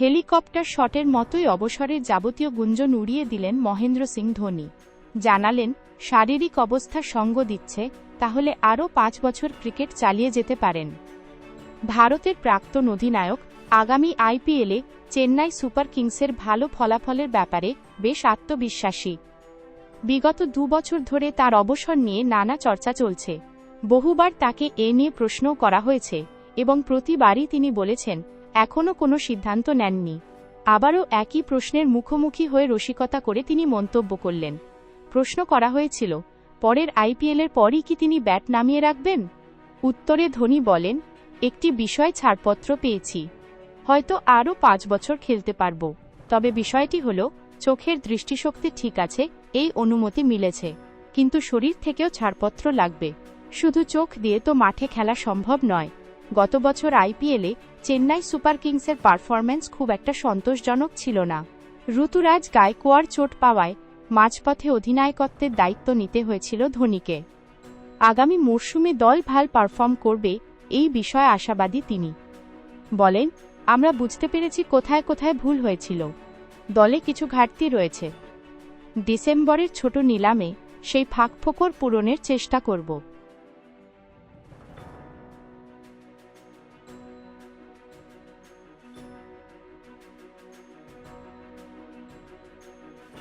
Helicopter শটের মতোই অবসরের যাবতীয় গুঞ্জন উড়িয়ে দিলেন মহেন্দ্র সিং ধোনি। জানালেন, শারীরিক অবস্থা সঙ্গ দিচ্ছে, তাহলে আরও পাঁচ বছর ক্রিকেট চালিয়ে যেতে পারেন। ভারতের প্রাক্তন অধিনায়ক, আগামী আইপিএলে চেন্নাই সুপার কিংসের ভালো ফলাফলের ব্যাপারে বেশ আত্মবিশ্বাসী। বিগত দু বছর ধরে তার অবসর নিয়ে নানা চর্চা চলছে। বহুবার তাকে এ নিয়ে প্রশ্নও করা হয়েছে এবং প্রতিবারই তিনি বলেছেন এখনও কোনো সিদ্ধান্ত নেননি। আবারও একই প্রশ্নের মুখোমুখি হয়ে রসিকতা করে তিনি মন্তব্য করলেন। প্রশ্ন করা হয়েছিল, পরের আইপিএলের পরই কি তিনি ব্যাট নামিয়ে রাখবেন? উত্তরে ধোনি বলেন, একটি বিষয় ছাড়পত্র পেয়েছি। হয়তো আরও পাঁচ বছর খেলতে পারব। তবে বিষয়টি হল, চোখের দৃষ্টিশক্তি ঠিক আছে, এই অনুমতি মিলেছে। কিন্তু শরীর থেকেও ছাড়পত্র লাগবে। শুধু চোখ দিয়ে তো মাঠে খেলা সম্ভব নয়। গত বছর আইপিএলে চেন্নাই সুপার কিংসের পারফরম্যান্স খুব একটা সন্তোষজনক ছিল না। ঋতুরাজ গায়কোয়ার চোট পাওয়ায় মাঝপথে অধিনায়কত্বের দায়িত্ব নিতে হয়েছিল ধোনিকে। আগামী মরশুমে দল ভালো পারফর্ম করবে এই বিষয়ে আশাবাদী তিনি। বলেন, আমরা বুঝতে পেরেছি কোথায় কোথায় ভুল হয়েছিল। দলে কিছু ঘাটতি রয়েছে। ডিসেম্বরের ছোট নিলামে সেই ফাঁকফোকর পূরণের চেষ্টা করব।